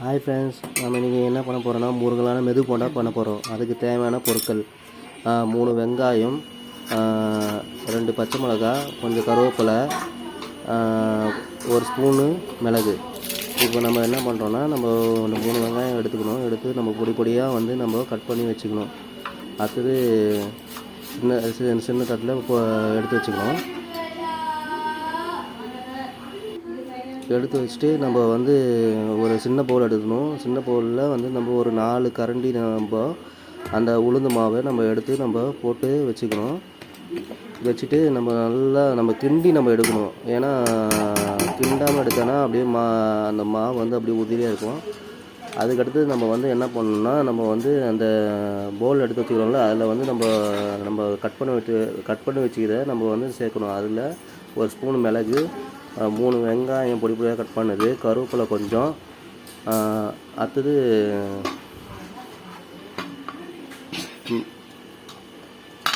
Hi friends நம்ம இன்றைக்கி என்ன பண்ண போகிறோன்னா முருகலான மெது போண்டா பண்ண போகிறோம் அதுக்கு தேவையான பொருட்கள். மூணு வெங்காயம் ரெண்டு பச்சை மிளகா கொஞ்சம் கருவேப்பிலை ஒரு ஸ்பூனு மிளகு. இப்போ நம்ம என்ன பண்ணுறோன்னா நம்ம இந்த மூணு வெங்காயம் எடுத்துக்கணும். எடுத்து நம்ம பொடி பொடியாக வந்து நம்ம கட் பண்ணி வச்சுக்கணும். அடுத்தது சின்ன சின்ன தட்டில் இப்போ எடுத்து வச்சுக்கணும். எடுத்து வச்சுட்டு நம்ம வந்து ஒரு சின்ன பவுல் எடுக்கணும். சின்ன பவுலில் வந்து நம்ம ஒரு நாலு கரண்டி நம்ம அந்த உளுந்து மாவை நம்ம எடுத்து நம்ம போட்டு வச்சுக்கணும். வச்சுட்டு நம்ம நல்லா நம்ம கிண்டி நம்ம எடுக்கணும். ஏன்னா கிண்டாமல் எடுத்தோன்னா அப்படியே மா அந்த மாவு வந்து அப்படியே உதிரியாக இருக்கும். அதுக்கடுத்து நம்ம வந்து என்ன பண்ணணும்னா நம்ம வந்து அந்த போல் எடுத்து வச்சுக்கிறோம்ல அதில் வந்து நம்ம நம்ம கட் பண்ணி வச்சு கட் பண்ணி வச்சுக்கிறத நம்ம வந்து சேர்க்கணும். அதில் ஒரு ஸ்பூன் மிளகு மூணு வெங்காயம் பொடி பொடியாக கட் பண்ணது கருவேப்பிலை கொஞ்சம் அடுத்தது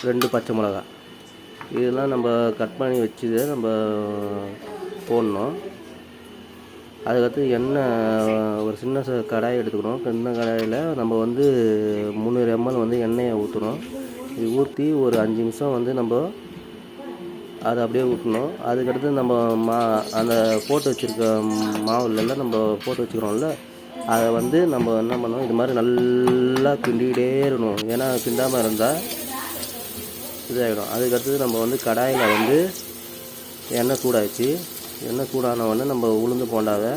ரெண்டு பச்சை மிளகா. இதெல்லாம் நம்ம கட் பண்ணி வச்சதை நம்ம போடணும். அதுக்கடுத்து எண்ணெய் ஒரு சின்ன கடாய் எடுத்துக்கணும். சின்ன கடாயில் நம்ம வந்து முந்நூறு எம்எல் வந்து எண்ணெயை ஊற்றணும் இது ஊற்றி ஒரு அஞ்சு நிமிஷம் வந்து நம்ம அதை அப்படியே ஊற்றணும் அதுக்கடுத்து நம்ம மா அந்த போட்டு வச்சுருக்க மாவுலெல்லாம் நம்ம போட்டு வச்சுக்கிறோம்ல அதை வந்து நம்ம என்ன பண்ணணும் இது மாதிரி நல்லா கிண்டிக்கிட்டே இருக்கணும். ஏன்னா கிண்டாமல் இருந்தால் இதாகிடும் அதுக்கடுத்தது நம்ம வந்து கடாயில் வந்து எண்ணெய் சூடாச்சு எண்ணெய் சூடான உடனே நம்ம உளுந்து போண்டாவை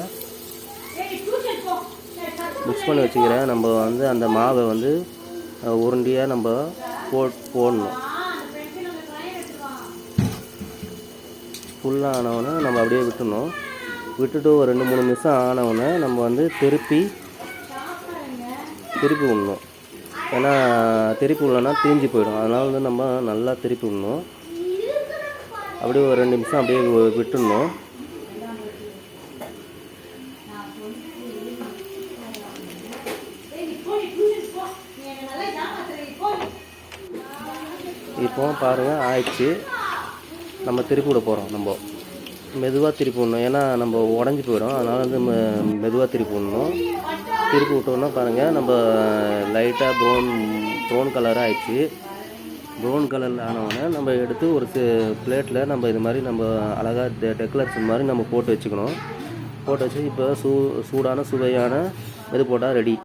மிக்ஸ் பண்ணி வச்சுக்கிறேன். நம்ம வந்து அந்த மாவை வந்து உருண்டியாக உருண்டையாக நம்ம போ போடணும். ஃபுல்லாக ஆனவுடனே நம்ம அப்படியே விட்டுணும். விட்டுட்டு ஒரு ரெண்டு மூணு நிமிஷம் ஆனவுடனே நம்ம வந்து திருப்பி திருப்பி விடணும். ஏன்னா திருப்பி விடலன்னா தீஞ்சு போயிடும். அதனால வந்து நம்ம நல்லா திருப்பி விடணும். அப்படியே ஒரு ரெண்டு நிமிஷம் அப்படியே விட்டுடணும். இப்போ பாருங்கள் ஆயிடுச்சு. நம்ம திருப்பி விட போகிறோம் நம்ம. மெதுவாக திருப்பி விடணும். ஏன்னா நம்ம உடஞ்சி போயிடும். அதனால் வந்து மெதுவாக திருப்பி விடணும். திருப்பி விட்டோம்னா பாருங்கள் நம்ம லைட்டாக ப்ரௌன் ப்ரௌன் கலராக ஆயிடுச்சு. ப்ரௌன் கலரில் ஆனவுடனே நம்ம எடுத்து ஒரு பிளேட்டில் நம்ம இது மாதிரி நம்ம அழகாக டெ டெக்கரேஷன் மாதிரி நம்ம போட்டு வச்சுக்கணும். போட்டு வச்சு இப்போ சூ சூடான சுவையான இது போட்டால் ரெடி